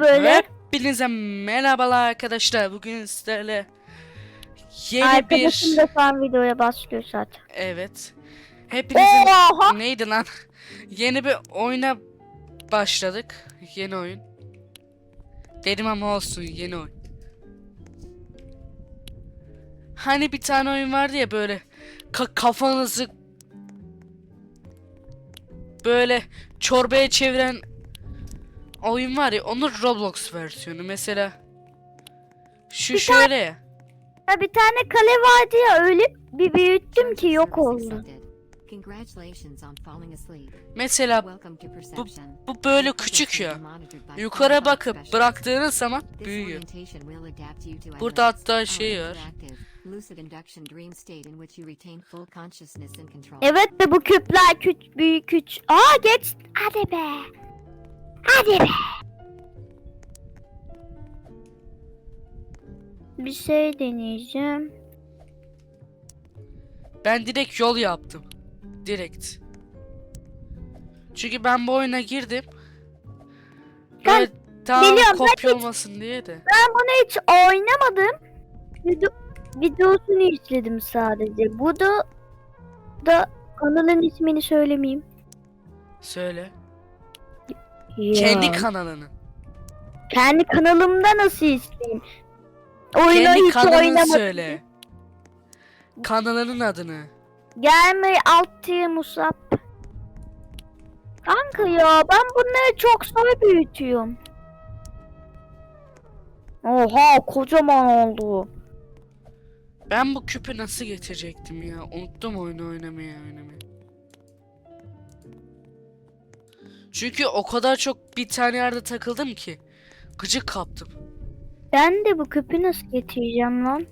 böyle. Hepinize merhabalar arkadaşlar. Bugün sizlerle yeni Arkadaşım bir da şu an videoya başlıyor zaten. evet. Hepinizin Oha! neydi lan? Yeni bir oyuna başladık. Yeni oyun. Dedim ama olsun yeni oyun. Hani bir tane oyun vardı ya böyle ka- kafanızı böyle çorbaya çeviren oyun var ya onun Roblox versiyonu mesela şu şöyle ya. Ya bir tane kale vardı ya öyle bir büyüttüm ki yok oldu. Mesela perception. bu böyle küçük ya. Yukarı bakıp bıraktığınız zaman büyüyor. Burada hatta şey var. Evet de bu küpler küç büyük küç. Aa geç. Hadi be. Hadi be. Bir şey deneyeceğim. Ben direkt yol yaptım. Direkt. Çünkü ben bu oyuna girdim. Ben Böyle tam biliyorum, ben kopya hiç- olmasın diye de. Ben bunu hiç oynamadım. Video, videosunu izledim sadece. Bu da da kanalın ismini söylemeyeyim. Söyle. Ya. Kendi kanalını. Kendi kanalımda nasıl izleyeyim? Oyunu Kendi hiç kanalını oynamadım. söyle. Kanalının adını. Gelme altı Musab. Kanka ya ben bunları çok zor büyütüyorum. Oha kocaman oldu. Ben bu küpü nasıl getirecektim ya? Unuttum oyunu oynamayı oynamayı. Çünkü o kadar çok bir tane yerde takıldım ki. Gıcık kaptım. Ben de bu küpü nasıl getireceğim lan?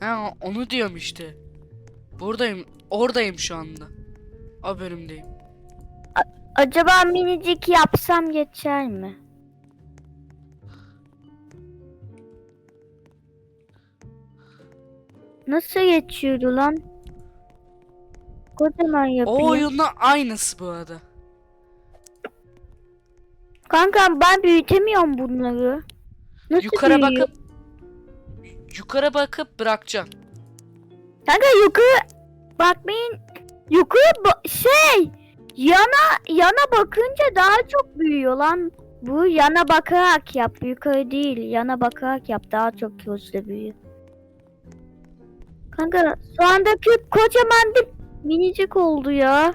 Ha onu diyorum işte. Buradayım. Oradayım şu anda. O bölümdeyim. Acaba minicik yapsam geçer mi? Nasıl geçiyordu lan? Kocaman O yapayım. oyunla aynısı bu arada. Kanka ben büyütemiyorum bunları. Nasıl Yukarı büyüyor? bakıp yukarı bakıp bırakacaksın. Kanka yukarı bakmayın. Yukarı ba- şey yana yana bakınca daha çok büyüyor lan. Bu yana bakarak yap. Yukarı değil. Yana bakarak yap. Daha çok hızlı büyüyor. Kanka şu anda küp kocaman bir minicik oldu ya.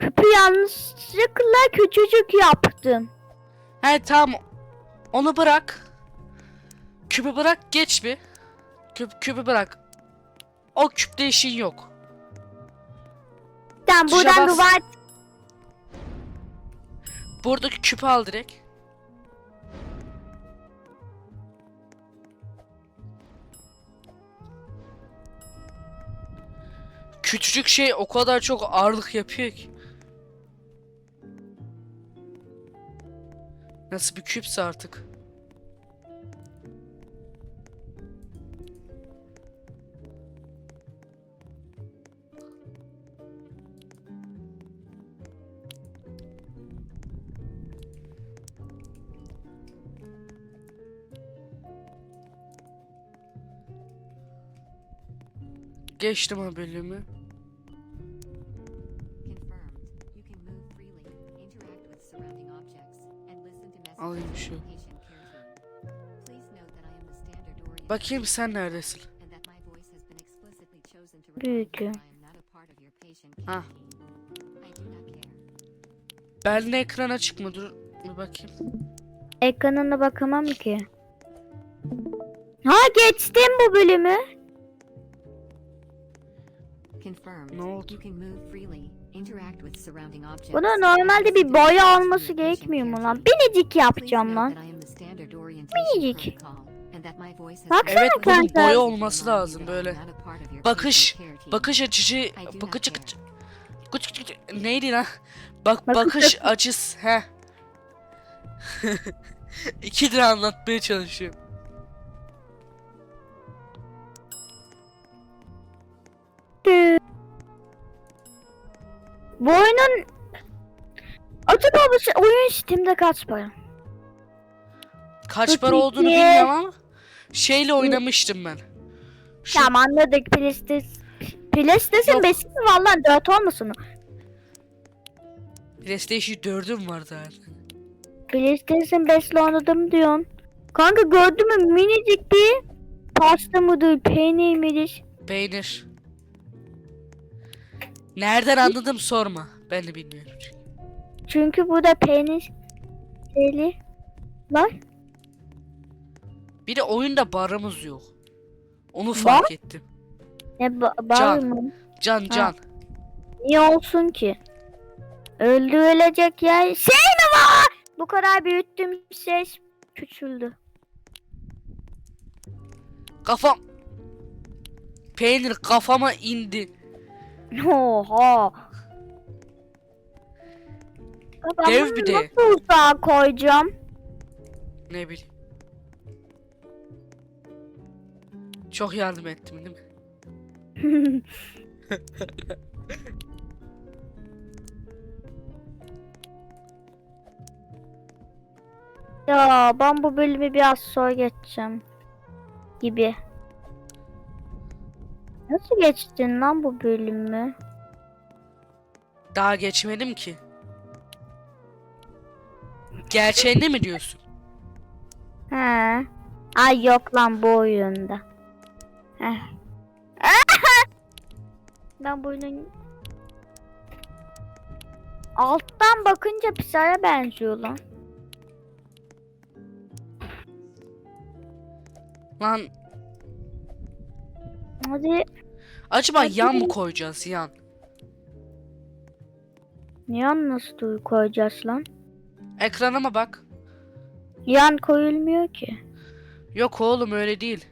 Küpü yanlışlıkla küçücük yaptım. He tamam. Onu bırak. Küpü bırak geç bir. Küp, küpü bırak. O küpte işin yok. Tamam Tuşa buradan bas. duvar Buradaki küpü al direkt. Küçücük şey o kadar çok ağırlık yapıyor ki. Nasıl bir küpse artık. Geçtim o bölümü. Ah. care team. I do not care. Ben de ekrana çıkma dur bir bakayım. Ekranına bakamam ki. Ha geçtim bu bölümü. Confirmed. Ne oldu? And normalde bir boya olması gerekmiyor mu lan? Minicik yapacağım lan. Minicik. Baksana Evet bunun kanka. boya olması lazım böyle. Bakış, bakış not bakış care. açıcı, neydi lan? Bak Bakış bakış açısı, he. İkidir anlatmaya çalışıyorum. Bu oyunun Acaba bu oyun Steam'de kaç para? Kaç para olduğunu bilmiyorum ama şeyle oynamıştım ben. Şu Tamam anladık PlayStation. PlayStation Yok. 5 mi var lan 4 olmasın? PlayStation 4'üm var zaten. PlayStation 5 ile oynadım diyorsun. Kanka gördün mü minicik bir pasta mıdır peynir midir? Peynir. Nereden anladım sorma. Ben de bilmiyorum. çünkü. Burada peynir şeyli var. Bir de oyunda barımız yok. Onu fark ettim. Ne ba- var Can. mı? Can can. Niye olsun ki? Öldürülecek yer şey mi var? Bu kadar büyüttüm ses küçüldü. Kafam. Peynir kafama indi. Oha. Ben Dev bunu bir de. Nasıl uzağa koyacağım? Ne bileyim. Çok yardım ettim değil mi? ya ben bu bölümü biraz sonra geçeceğim. Gibi. Nasıl geçtin lan bu bölümü? Daha geçmedim ki. Gerçeğinde mi diyorsun? He. Ay yok lan bu oyunda. Heh. ben bu oyunun alttan bakınca pisaya benziyor lan. Lan Hadi acaba yan mı koyacağız yan? yan nasıl koyacağız lan? Ekranıma bak. Yan koyulmuyor ki. Yok oğlum öyle değil.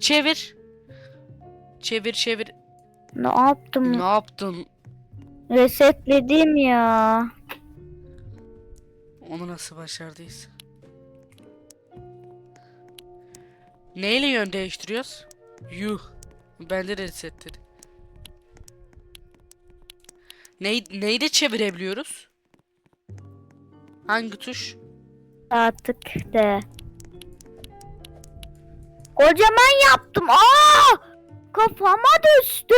Çevir. Çevir çevir. Ne yaptım? Ne yaptın? Resetledim ya. Onu nasıl başardıyız? Neyle yön değiştiriyoruz? Yuh. Bende de resetledi. Ney, neyle çevirebiliyoruz? Hangi tuş? Artık de. Kocaman yaptım. Aa! Kafama düştü.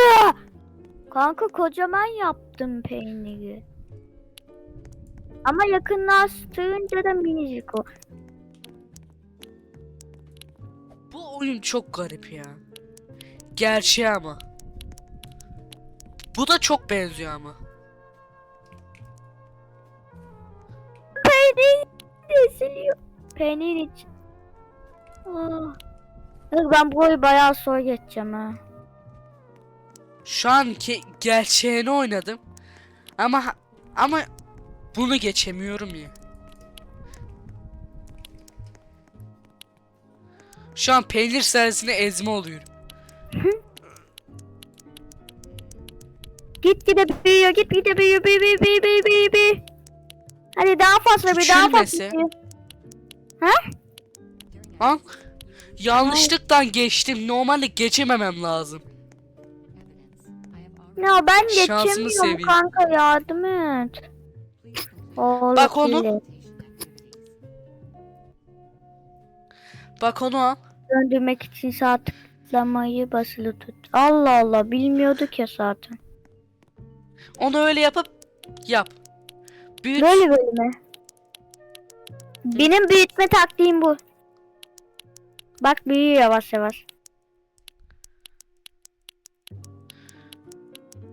Kanka kocaman yaptım peyniri. Ama yakınlaştırınca da minicik o. Bu oyun çok garip ya. Gerçeği ama. Bu da çok benziyor ama. Peynir eziliyor. Peynir iç. Ah. Dur, Ben bu oyunu bayağı zor geçeceğim ha. Şu an ki gerçeğini oynadım. Ama ama bunu geçemiyorum ya. Şu an peynir servisine ezme oluyorum. Git gide büyüyor, git gide büyüyor, büyü büyü büyü büyü büyü büyü. Hadi daha fazla bir daha fazla. Küçülmesi. büyü. During Lan yanlışlıktan geçtim. Normalde geçememem lazım. Ya ben geçemiyorum seveyim. kanka yardım et. Oğlum Bak onu. Bak onu al. Döndürmek için sağ tıklamayı basılı tut. Allah Allah bilmiyorduk ya zaten. Onu öyle yapıp yap. Büyüt. Böyle böyle mi? Benim büyütme taktiğim bu. Bak büyüyor yavaş yavaş.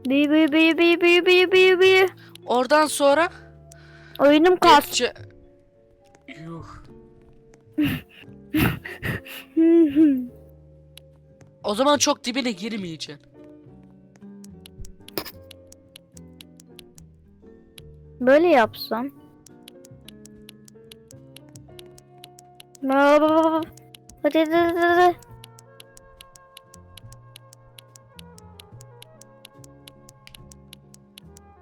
Büyü büyü büyü büyü büyü büyü büyü büyü. Oradan sonra Oyunum geçe... Yuh. O zaman çok dibine girmeyeceksin. Böyle yapsam. Hadi hadi hadi.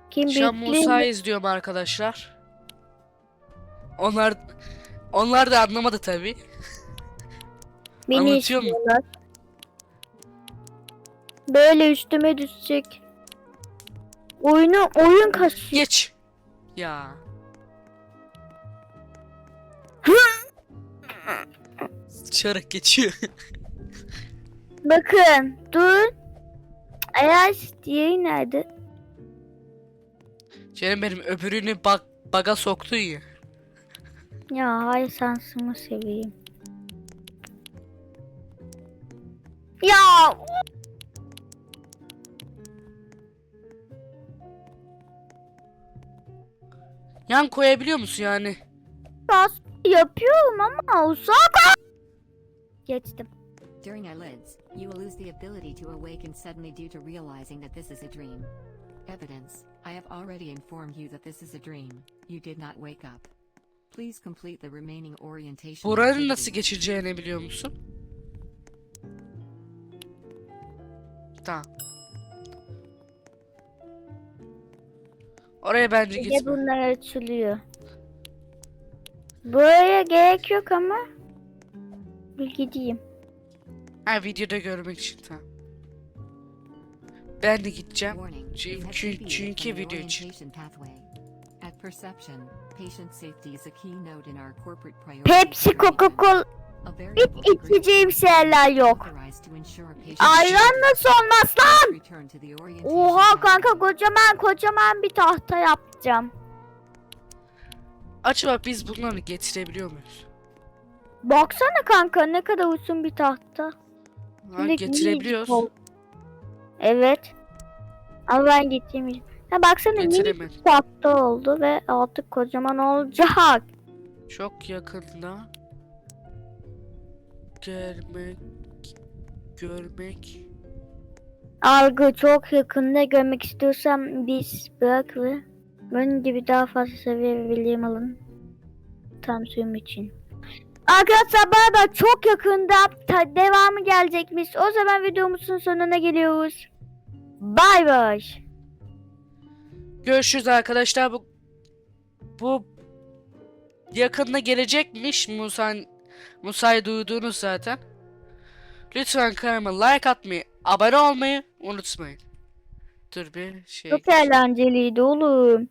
Kim Şu an Musa'yı izliyorum arkadaşlar. Onlar onlar da anlamadı tabi. Beni Anlatıyor mu? Böyle üstüme düşecek. Oyunu oyun kaç. Geç. Ya. Sıçarak geçiyor. Bakın dur. Ayaş diye nerede? Canım benim öbürünü bak baga soktu ya. Ya hay sansımı seveyim. Ya Yan koyabiliyor musun yani? biraz yapıyorum ama uzak. Geçtim. During eyelids, you will lose the ability to awaken suddenly due to realizing that this is a dream. Evidence I have already informed you that this is a dream. You did not wake up. Please complete the remaining orientation. Buranın nasıl geçireceğini biliyor musun? Tamam. Oraya bence Bir de gitme. bunlar açılıyor. Buraya gerek yok ama. Bir gideyim. Ha videoda görmek için tamam. Ben de gideceğim. Çünkü- çünkü- video için. At perception, patient safety is a keynote in our corporate priority. Pepsi, Coca-Cola, hiç içeceğim şeyler yok. Ayran nasıl olmaz lan? Oha kanka kocaman kocaman bir tahta yapacağım. Acaba biz bunları getirebiliyor muyuz? Baksana kanka ne kadar uzun bir tahta. Ha, getirebiliyoruz. minicik oldu. Evet. Ama ben getirmeyeceğim. Ha baksana minicik Getiremedim. tahta oldu ve artık kocaman olacak. Çok yakında gelmek görmek Algı çok yakında görmek istiyorsan biz bırak ve benim gibi daha fazla seviye bilim alın. Tam suyum için. Arkadaşlar bu arada çok yakında devamı gelecekmiş. O zaman videomuzun sonuna geliyoruz. Bay bay. Görüşürüz arkadaşlar. Bu bu yakında gelecekmiş Musa Musa'yı duydunuz zaten. Lütfen kanalıma like atmayı, abone olmayı unutmayın. Dur bir şey. Çok eğlenceliydi oğlum.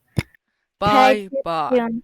Bye bye.